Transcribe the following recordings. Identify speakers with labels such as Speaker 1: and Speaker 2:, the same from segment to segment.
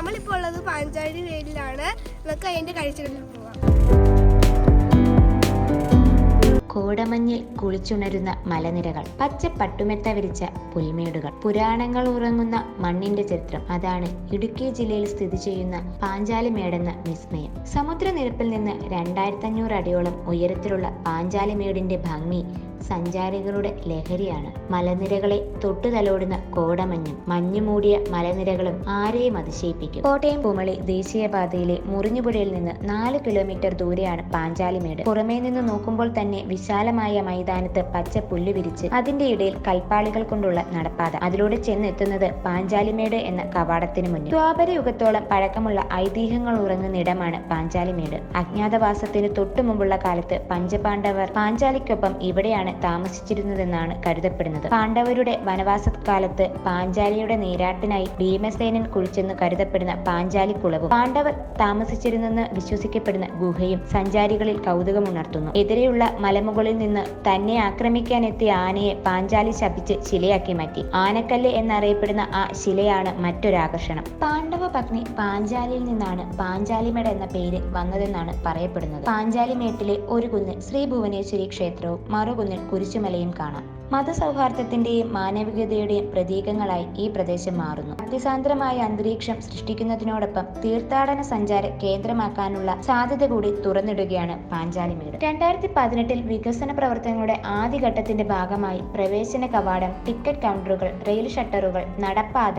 Speaker 1: നമ്മളിപ്പോൾ ഉള്ളത് പാഞ്ചാടി വേലിലാണ് നമുക്ക് അതിന്റെ കഴിച്ചിട്ട് പോവാം.
Speaker 2: കോടമഞ്ഞിൽ കുളിച്ചുണരുന്ന മലനിരകൾ പച്ച പട്ടുമെത്ത വിരിച്ച പുൽമേടുകൾ പുരാണങ്ങൾ ഉറങ്ങുന്ന മണ്ണിന്റെ ചിത്രം അതാണ് ഇടുക്കി ജില്ലയിൽ സ്ഥിതി ചെയ്യുന്ന പാഞ്ചാലിമേടെന്ന വിസ്മയം. സമുദ്രനിരപ്പിൽ നിന്ന് രണ്ടായിരത്തി അഞ്ഞൂറ് അടിയോളം ഉയരത്തിലുള്ള പാഞ്ചാലിമേടിന്റെ ഭംഗി സഞ്ചാരികളുടെ ലഹരിയാണ്. മലനിരകളെ തൊട്ടുതലോടുന്ന കോടമഞ്ഞും മഞ്ഞുമൂടിയ മലനിരകളും ആരെയും അതിശയിപ്പിക്കും. കോട്ടയം പുമളി ദേശീയപാതയിലെ മുറിഞ്ഞുപുഴയിൽ നിന്ന് നാല് കിലോമീറ്റർ ദൂരെയാണ് പാഞ്ചാലിമേട് പുറമേ നിന്ന് നോക്കുമ്പോൾ തന്നെ വിശാലമായ മൈതാനത്ത് പച്ച പുല്ല് വിരിച്ച് അതിന്റെ ഇടയിൽ കൽപ്പാളികൾ കൊണ്ടുള്ള നടപ്പാത. അതിലൂടെ ചെന്നെത്തുന്നത് പാഞ്ചാലിമേട് എന്ന കവാടത്തിന് മുന്നിൽ. ദ്വാപര യുഗത്തോളം പഴക്കമുള്ള ഐതിഹ്യങ്ങൾ ഉറങ്ങുന്ന ഇടമാണ് പാഞ്ചാലിമേട്. അജ്ഞാതവാസത്തിന് തൊട്ടു മുമ്പുള്ള കാലത്ത് പഞ്ചപാണ്ഡവർ പാഞ്ചാലിക്കൊപ്പം ഇവിടെയാണ് താമസിച്ചിരുന്നതെന്നാണ് കരുതപ്പെടുന്നത്. പാണ്ഡവരുടെ വനവാസകാലത്ത് പാഞ്ചാലിയുടെ നീരാട്ടിനായി ഭീമസേനൻ കുഴിച്ചെന്ന് കരുതപ്പെടുന്ന പാഞ്ചാലി പാഞ്ചാലിക്കുളവും പാണ്ഡവർ താമസിച്ചിരുന്നെന്ന് വിശ്വസിക്കപ്പെടുന്ന ഗുഹയും സഞ്ചാരികളിൽ കൗതുകമുണർത്തുന്നു. എതിരെയുള്ള മലമുകളിൽ നിന്ന് തന്നെ ആക്രമിക്കാനെത്തിയ ആനയെ പാഞ്ചാലി ശപിച്ച് ശിലയാക്കി മാറ്റി. ആനക്കല്ല് എന്നറിയപ്പെടുന്ന ആ ശിലയാണ് മറ്റൊരാകർഷണം. പാണ്ഡവ പത്നി പാഞ്ചാലിയിൽ നിന്നാണ് പാഞ്ചാലിമേട് എന്ന പേര് വന്നതെന്നാണ് പറയപ്പെടുന്നത്. പാഞ്ചാലിമേട്ടിലെ ഒരു കുന്നിൽ ശ്രീ ഭുവനേശ്വരി ക്ഷേത്രവും മറുകുന്നിൽ കുരിശുമലയും കാണാം. മതസൗഹാർദ്ദത്തിന്റെയും മാനവികതയുടെയും പ്രതീകങ്ങളായി ഈ പ്രദേശം മാറുന്നു. അതിസാന്ദ്രമായ അന്തരീക്ഷം സൃഷ്ടിക്കുന്നതിനോടൊപ്പം തീർത്ഥാടന സഞ്ചാര കേന്ദ്രമാക്കാനുള്ള സാധ്യത കൂടി തുറന്നിടുകയാണ് പാഞ്ചാലിമേട്. രണ്ടായിരത്തി പതിനെട്ടിൽ വികസന പ്രവർത്തനങ്ങളുടെ ആദ്യഘട്ടത്തിന്റെ ഭാഗമായി പ്രവേശന കവാടം ടിക്കറ്റ് കൗണ്ടറുകൾ റെയിൽ ഷട്ടറുകൾ നടപ്പാത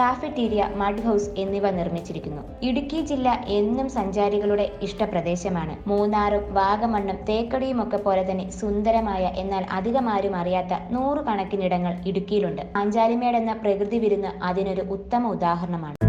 Speaker 2: കാഫറ്റീരിയ മഡ് ഹൗസ് എന്നിവ നിർമ്മിച്ചിരിക്കുന്നു. ഇടുക്കി ജില്ല എന്നും സഞ്ചാരികളുടെ ഇഷ്ടപ്രദേശമാണ്. മൂന്നാറും വാഗമണ്ണും തേക്കടിയും ഒക്കെ പോലെ തന്നെ സുന്ദരമായ എന്നാൽ അധികമാരും അറിയാത്ത നൂറുകണക്കിനിടങ്ങൾ ഇടുക്കിയിലുണ്ട്. പാഞ്ചാലിമേട് എന്ന പ്രകൃതി വിരുന്ന് അതിനൊരു ഉത്തമ ഉദാഹരണമാണ്.